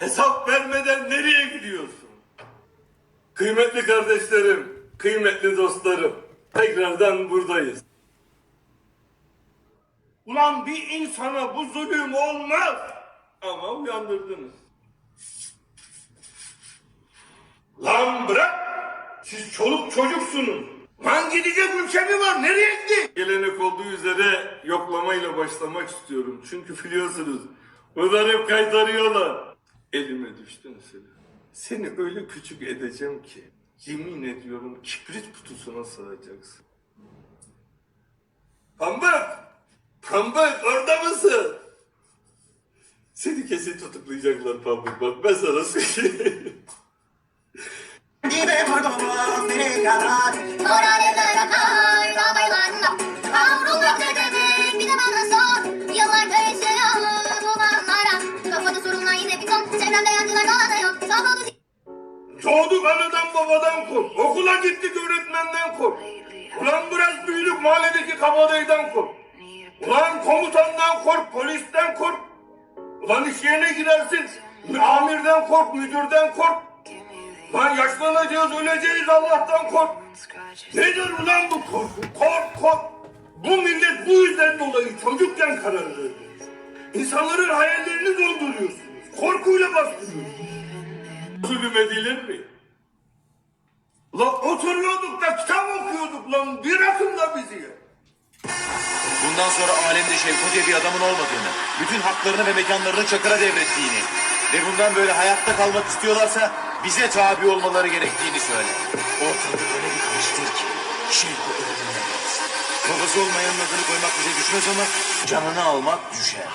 Hesap vermeden nereye gidiyorsun? Kıymetli kardeşlerim, kıymetli dostlarım, tekrardan buradayız. Ulan bir insana bu zulüm olmaz. Ama uyandırdınız. Lan bırak! Siz çoluk çocuksunuz. Lan gidecek ülke mi var? Nereye gitti? Gelenek olduğu üzere yoklamayla başlamak istiyorum. Çünkü biliyorsunuz bunlar hep kaytarıyorlar. Elime düştün seni. Seni öyle küçük edeceğim ki yemin ediyorum kibrit kutusuna sığacaksın. Pambık! Pambık orada mısın? Seni kesin tutuklayacaklar Pambık. Bak ben sana söyleyeyim. Vive por Dominicana. Moraneler akar Doğduk anadan babadan kork. Okula gittik öğretmenden kork. Ulan biraz büyüdük mahalledeki kabadayıdan kork. Ulan komutandan kork, polisten kork. Ulan iş yerine gidersin. Amirden kork, müdürden kork. Lan yaşlanacağız, öleceğiz Allah'tan kork. Nedir ulan bu korku? Kork, kork. Bu millet bu yüzden dolayı çocukken karar verdi. İnsanların hayallerini dolduruyorsunuz. Zulüm edilir mi? Lan oturuyorduk da kitap okuyorduk lan. Bırakın da bizi ya. Bundan sonra alemde Şevko diye bir adamın olmadığını, bütün haklarını ve mekanlarını Çakır'a devrettiğini ve bundan böyle hayatta kalmak istiyorlarsa bize tabi olmaları gerektiğini söyle. Ortalık öyle bir karıştır ki Şevko ölümüne gelsin. Babası olmayanın adını koymak bize düşmez ama canını almak düşer.